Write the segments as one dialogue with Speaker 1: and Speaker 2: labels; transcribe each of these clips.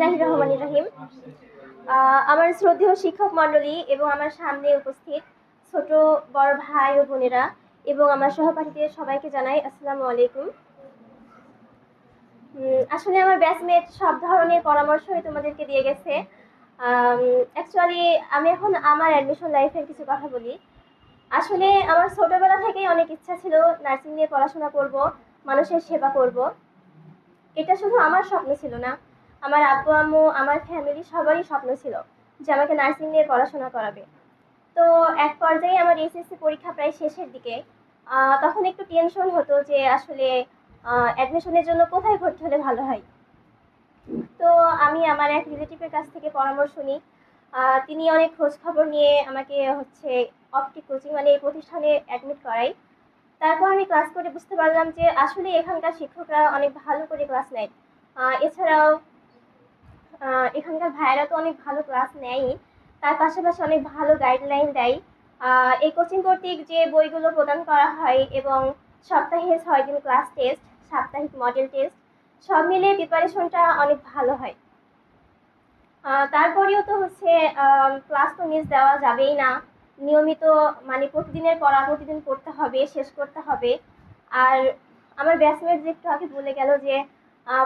Speaker 1: রহিম আমার শ্রদ্ধেয় শিক্ষক মণ্ডলী এবং আমার সামনে উপস্থিত ছোট বড় ভাই ও বোনেরা এবং আমার সহপাঠীদের সবাইকে জানাই আসসালামু আলাইকুম। আসলে আমার ব্যাচমেট সব ধরনের পরামর্শই তোমাদেরকে দিয়ে গেছে। অ্যাকচুয়ালি আমি এখন আমার অ্যাডমিশন লাইফের কিছু কথা বলি। আসলে আমার ছোটবেলা থেকেই অনেক ইচ্ছা ছিল নার্সিং নিয়ে পড়াশোনা করব, মানুষের সেবা করব। এটা শুধু আমার স্বপ্ন ছিল না। আমার আব্বু আম্মু, আমার ফ্যামিলি সবারই স্বপ্ন ছিল যে আমাকে নার্সিং নিয়ে পড়াশোনা করাবে। তো এক পর্যায়ে আমার এসএসসি পরীক্ষা প্রায় শেষের দিকে তখন একটু টেনশন হতো যে আসলে অ্যাডমিশনের জন্য কোথায় ভর্তি হলে ভালো হয়। তো আমি আমার এক রিলেটিভের কাছ থেকে পরামর্শ নিই। তিনি অনেক খোঁজ খবর নিয়ে আমাকে হচ্ছে অপটিক কোচিং মানে এই প্রতিষ্ঠানে অ্যাডমিট করাই তারপর আমি ক্লাস করে বুঝতে পারলাম যে আসলে এখানকার শিক্ষকরা অনেক ভালো করে ক্লাস নেয়। এছাড়াও এখানকার ভাইয়েরা তো অনেক ভালো ক্লাস নেয়ই তার পাশাপাশি অনেক ভালো গাইডলাইন দেয়। এই কোচিং কর্তৃক যে বইগুলো প্রদান করা হয় এবং সপ্তাহে ছয় দিন ক্লাস টেস্ট সাপ্তাহিক মডেল টেস্ট সব মিলিয়ে প্রিপারেশনটা অনেক ভালো হয়। তারপরেও তো হচ্ছে ক্লাস তো মিস দেওয়া যাবেই না। নিয়মিত মানে প্রতিদিনের পড়া, প্রতিদিন পড়তে হবে, শেষ করতে হবে। আর আমার ব্যাচমেট যে একটু আগে বলে গেল যে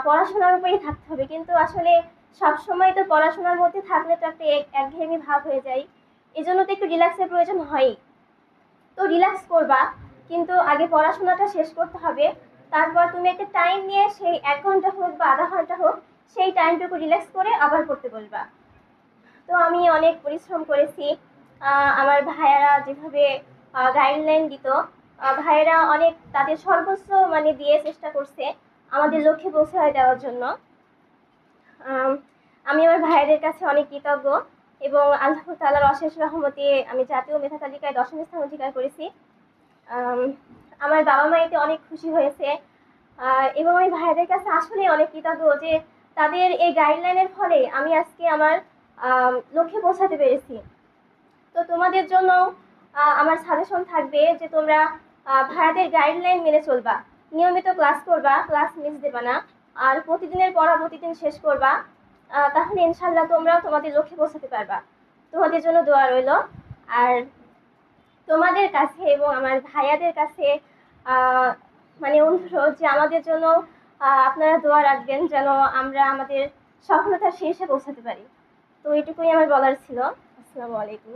Speaker 1: পড়াশোনার উপরেই থাকতে হবে। কিন্তু আসলে সব সময় তো পড়াশোনার মধ্যে থাকলে তো একটা এক- একঘেয়েমি ভাব হয়ে যায়। এই জন্য তো একটু রিল্যাক্সের প্রয়োজন হয়ই। তো রিল্যাক্স করবা, কিন্তু আগে পড়াশোনাটা শেষ করতে হবে। তারপর তুমি একটা টাইম নিয়ে সেই এক ঘণ্টা হোক বা আধা ঘণ্টা হোক, সেই টাইমটুকু রিল্যাক্স করে আবার পড়তে বলবা। তো আমি অনেক পরিশ্রম করেছি। আমার ভাইয়ারা যেভাবে গাইডলাইন দিত ভাইয়েরা অনেক তাদের সর্বোচ্চ মানে দিয়ে চেষ্টা করছে আমাদের লক্ষ্যে পৌঁছায় দেওয়ার জন্য। আম, আমি আমার ভাইয়াদের কাছে অনেক কৃতজ্ঞ এবং আল্লাহ তালার অশেষ রহমতে আমি জাতীয় মেধা তালিকায় দশম স্থান অধিকার করেছি। আমার বাবা মা এতে অনেক খুশি হয়েছে। এবং আমি ভাইয়াদের কাছে আসলে অনেক কৃতজ্ঞ যে তাদের এই গাইডলাইনের ফলে আমি আজকে আমার লক্ষ্যে পৌঁছাতে পেরেছি। তো তোমাদের জন্য আমার সাজেশন থাকবে যে তোমরা ভাইয়াদের গাইডলাইন মেনে চলবা। নিয়মিত ক্লাস করবা ক্লাস মিস দেবা না। আর প্রতিদিনের পড়া প্রতিদিন শেষ করবা তাহলে ইনশাল্লাহ তোমরাও তোমাদের লক্ষ্যে পৌঁছাতে পারবা। তোমাদের জন্য দোয়া রইল। আর তোমাদের কাছে এবং আমার ভাইয়াদের কাছে মানে অনুরোধ যে আমাদের জন্য আপনারা দোয়া রাখবেন যেন আমরা আমাদের সফলতার শীর্ষে পৌঁছাতে পারি। তো এটুকুই আমার বলার ছিল। আসসালামু আলাইকুম।